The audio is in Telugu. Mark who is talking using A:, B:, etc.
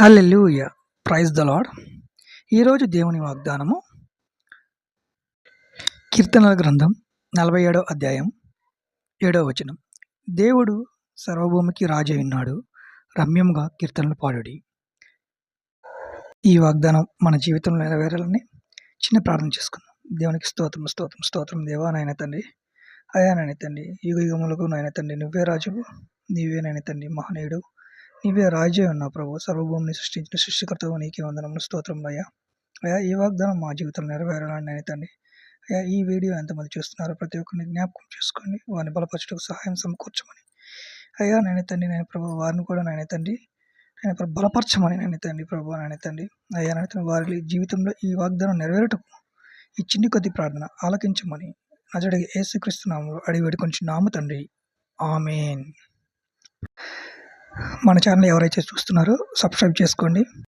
A: హల్లెలూయ ప్రైజ్ ద లాడ్ ఈరోజు దేవుని వాగ్దానము కీర్తనల గ్రంథం నలభై ఏడో అధ్యాయం ఏడో వచనం. దేవుడు సర్వభూమికి రాజు ఉన్నాడు. రమ్యంగా కీర్తనలు పాడుడి. ఈ వాగ్దానం మన జీవితంలో నెరవేరాలని చిన్న ప్రార్థన చేసుకుందాం. దేవునికి స్తోత్రం స్తోత్రం స్తోత్రం దేవా నాయన తండ్రి. అయా నాయన తండ్రి. యుగ యుగములకు నాయన తండ్రి. నువ్వే రాజువు. నీవే నాయన తండ్రి. మహనీయుడు. నీవే రాజే ఉన్నావు ప్రభు. సర్వభూమిని సృష్టించిన సృష్టికర్తవు నీకే వందనములు స్తోత్రం అయ్యా. అయ్యా ఈ వాగ్దానం మా జీవితంలో నెరవేరాలని నేను తండ్రి. అయ్యా ఈ వీడియో ఎంతమంది చూస్తున్నారో ప్రతి ఒక్కరిని జ్ఞాపకం చేసుకోండి. వారిని బలపరచుటకు సహాయం సమకూర్చమని. అయ్యా నేను తండ్రి నేను ప్రభు వారిని కూడా నాయన తండ్రి నేను ప్రభు బలపరచమని నేను తండ్రి ప్రభు నాయన తండ్రి. అయ్యా నాయన వారి జీవితంలో ఈ వాగ్దానం నెరవేరటకు ఈ చిన్ని కొద్ది ప్రార్థన ఆలకించమని నజడికి ఏసుక్రీస్తు నామంలో అడిగి వేడుకొంచి నాము తండ్రి. ఆమెన్. మన ఛానల్ ఎవరైతే చూస్తున్నారో సబ్స్క్రైబ్ చేసుకోండి.